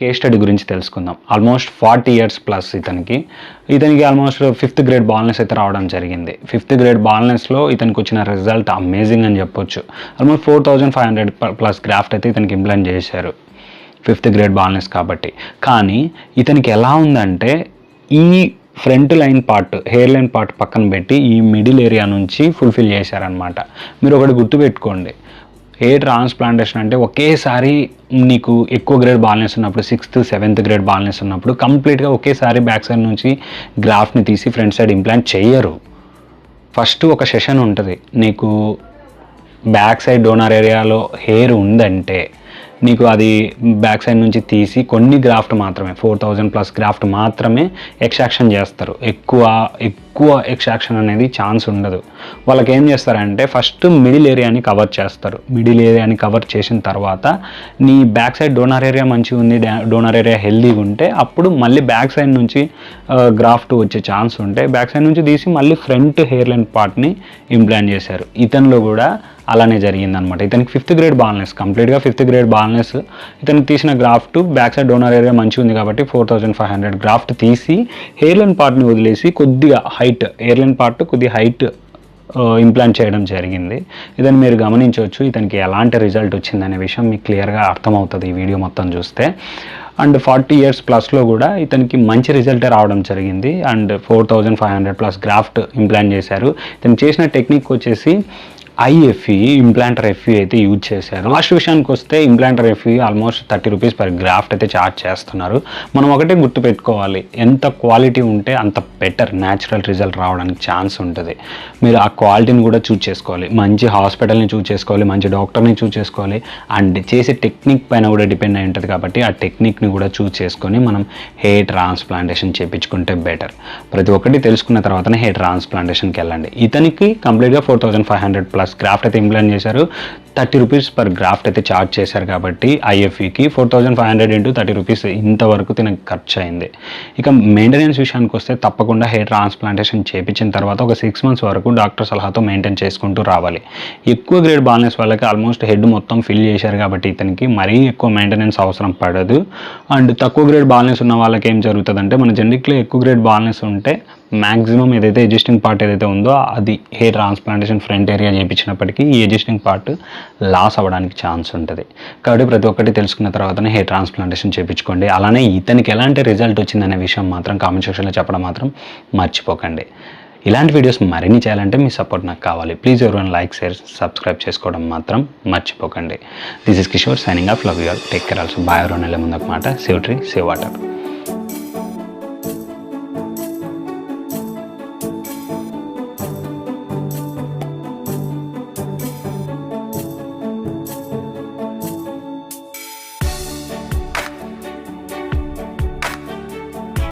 Case study గురించి తెలుసుకుందాం. Almost forty years plus ఇతనికి. ఇతనికి ఆల్మోస్ట్ ఫిఫ్త్ గ్రేడ్ బాల్నెస్ అయితే రావడం జరిగింది. ఫిఫ్త్ గ్రేడ్ బాల్నెస్లో ఇతనికి వచ్చిన రిజల్ట్ అమేజింగ్ అని చెప్పొచ్చు. Almost four thousand five hundred plus graft అయితే ఇతనికి ఇంప్లాంట్ చేశారు. ఫిఫ్త్ గ్రేడ్ బాల్నెస్ కాబట్టి. కానీ ఇతనికి ఎలా ఉందంటే ఈ front line part hair line part పక్కన పెట్టి ఈ మిడిల్ ఏరియా నుంచి ఫుల్ఫిల్ చేశారనమాట మీరు ఒకటి గుర్తుపెట్టుకోండి. హెయిర్ ట్రాన్స్ప్లాంటేషన్ అంటే ఒకేసారి నీకు ఎక్కువ గ్రేడ్ బాలెన్స్ ఉన్నప్పుడు సిక్స్త్ సెవెంత్ గ్రేడ్ బాలెన్స్ ఉన్నప్పుడు కంప్లీట్గా ఒకేసారి బ్యాక్ సైడ్ నుంచి గ్రాఫ్ని తీసి ఫ్రంట్ సైడ్ ఇంప్లాంట్ చేయరు. ఫస్ట్ ఒక సెషన్ ఉంటుంది. నీకు బ్యాక్ సైడ్ డోనర్ ఏరియాలో హెయిర్ ఉందంటే నీకు అది బ్యాక్ సైడ్ నుంచి తీసి కొన్ని గ్రాఫ్ట్ మాత్రమే ఫోర్ థౌజండ్ ప్లస్ గ్రాఫ్ట్ మాత్రమే ఎక్స్ట్రాక్షన్ చేస్తారు. ఎక్కువ ఎక్కువ ఎక్స్ట్రాక్షన్ అనేది ఛాన్స్ ఉండదు. వాళ్ళకి ఏం చేస్తారంటే ఫస్ట్ మిడిల్ ఏరియాని కవర్ చేస్తారు. మిడిల్ ఏరియాని కవర్ చేసిన తర్వాత నీ బ్యాక్ సైడ్ డోనర్ ఏరియా మంచిగా ఉంది డోనర్ ఏరియా హెల్దీగా ఉంటే అప్పుడు మళ్ళీ బ్యాక్ సైడ్ నుంచి గ్రాఫ్ట్ వచ్చే ఛాన్స్ ఉంటే బ్యాక్ సైడ్ నుంచి తీసి మళ్ళీ ఫ్రంట్ హెయిర్ లైన్ పార్ట్ని ఇంప్లాంట్ చేశారు. ఇతనిలో కూడా అలానే జరిగింది అనమాట ఇతనికి ఫిఫ్త్ గ్రేడ్ బాల్నెస్ కంప్లీట్గా ఫిఫ్త్ గ్రేడ్ బాల్నెస్ ఇతను తీసిన graft back side donor area మంచిగా ఉంది కాబట్టి four thousand five hundred graft తీసి హెయిర్ లైన్ పార్ట్ని వదిలేసి కొద్దిగా హైట్ హెయిర్ లైన్ పార్ట్ కొద్దిగా హైట్ ఇంప్లాంట్ చేయడం జరిగింది. ఇదని మీరు గమనించవచ్చు. ఇతనికి ఎలాంటి రిజల్ట్ వచ్చిందనే విషయం మీకు క్లియర్గా అర్థమవుతుంది ఈ వీడియో మొత్తం చూస్తే. అండ్ ఫార్టీ ఇయర్స్ ప్లస్లో కూడా ఇతనికి మంచి రిజల్టే రావడం జరిగింది. And four thousand five hundred plus graft implant చేశారు. ఇతను చేసిన టెక్నిక్ వచ్చేసి ఐఎఫ్ఈ ఇంప్లాంటర్ ఎఫ్ఈ అయితే యూజ్ చేశారు. లాస్ట్ విషయానికి వస్తే implanter FE almost thirty rupees per graft అయితే ఛార్జ్ చేస్తున్నారు. మనం ఒకటే గుర్తుపెట్టుకోవాలి ఎంత క్వాలిటీ ఉంటే అంత బెటర్ న్యాచురల్ రిజల్ట్ రావడానికి ఛాన్స్ ఉంటుంది. మీరు ఆ క్వాలిటీని కూడా చూజ్ చేసుకోవాలి. మంచి హాస్పిటల్ని చూజ్ చేసుకోవాలి మంచి డాక్టర్ని చూజ్ చేసుకోవాలి. అండ్ చేసే టెక్నిక్ పైన కూడా డిపెండ్ అయి ఉంటుంది కాబట్టి ఆ టెక్నిక్ని కూడా చూజ్ చేసుకొని మనం హెయిర్ ట్రాన్స్ప్లాంటేషన్ చేయించుకుంటే బెటర్ ప్రతి ఒక్కటి తెలుసుకున్న తర్వాతనే హెయిర్ ట్రాన్స్ప్లాంటేషన్కి వెళ్ళండి. ఇతనికి కంప్లీట్గా four thousand five hundred plus graft అయితే ఇంప్లాంట్ చేశారు. థర్టీ రూపీస్ పర్ గ్రాఫ్ట్ అయితే ఛార్జ్ చేశారు కాబట్టి ఐఎఫ్ఈకి four thousand five hundred into thirty rupees ఇంతవరకు తినకు ఖర్చు అయింది ఇక మెయింటెనెన్స్ విషయానికి వస్తే తప్పకుండా హెయిర్ ట్రాన్స్ప్లాంటేషన్ చేపించిన తర్వాత ఒక సిక్స్ మంత్స్ వరకు డాక్టర్ సలహాతో మెయింటైన్ చేసుకుంటూ రావాలి. ఎక్కువ గ్రేడ్ బాల్నెస్ వాళ్ళకి ఆల్మోస్ట్ హెడ్ మొత్తం ఫిల్ చేశారు కాబట్టి ఇతనికి మరీ ఎక్కువ మెయింటెనెన్స్ అవసరం పడదు. అండ్ తక్కువ గ్రేడ్ బాల్నెస్ ఉన్న వాళ్ళకి ఏం జరుగుతుందంటే మన జెండిక్లో ఎక్కువ గ్రేడ్ బాల్నెస్ ఉంటే మ్యాక్సిమం ఏదైతే ఎగ్జిస్టింగ్ పార్ట్ ఏదైతే ఉందో అది హెయిర్ ట్రాన్స్ప్లాంటేషన్ ఫ్రంట్ ఏరియా చేయించినప్పటికీ ఈ ఎగ్జిస్టింగ్ పార్ట్ లాస్ అవ్వడానికి ఛాన్స్ ఉంటుంది. కాబట్టి ప్రతి ఒక్కటి తెలుసుకున్న తర్వాతనే హెయిర్ ట్రాన్స్ప్లాంటేషన్ చేయించుకోండి. అలానే ఇతనికి ఎలాంటి రిజల్ట్ వచ్చిందనే విషయం మాత్రం కామెంట్ సెక్షన్లో చెప్పడం మాత్రం మర్చిపోకండి. ఇలాంటి వీడియోస్ మరిన్ని చేయాలంటే మీ సపోర్ట్ నాకు కావాలి. ప్లీజ్ ఎవరైనా లైక్ షేర్ సబ్స్క్రైబ్ చేసుకోవడం మాత్రం మర్చిపోకండి. This is Kishore signing off love you all take care also bye ఎవరైనా నెల ముందు ఒక మాట. Save tree save water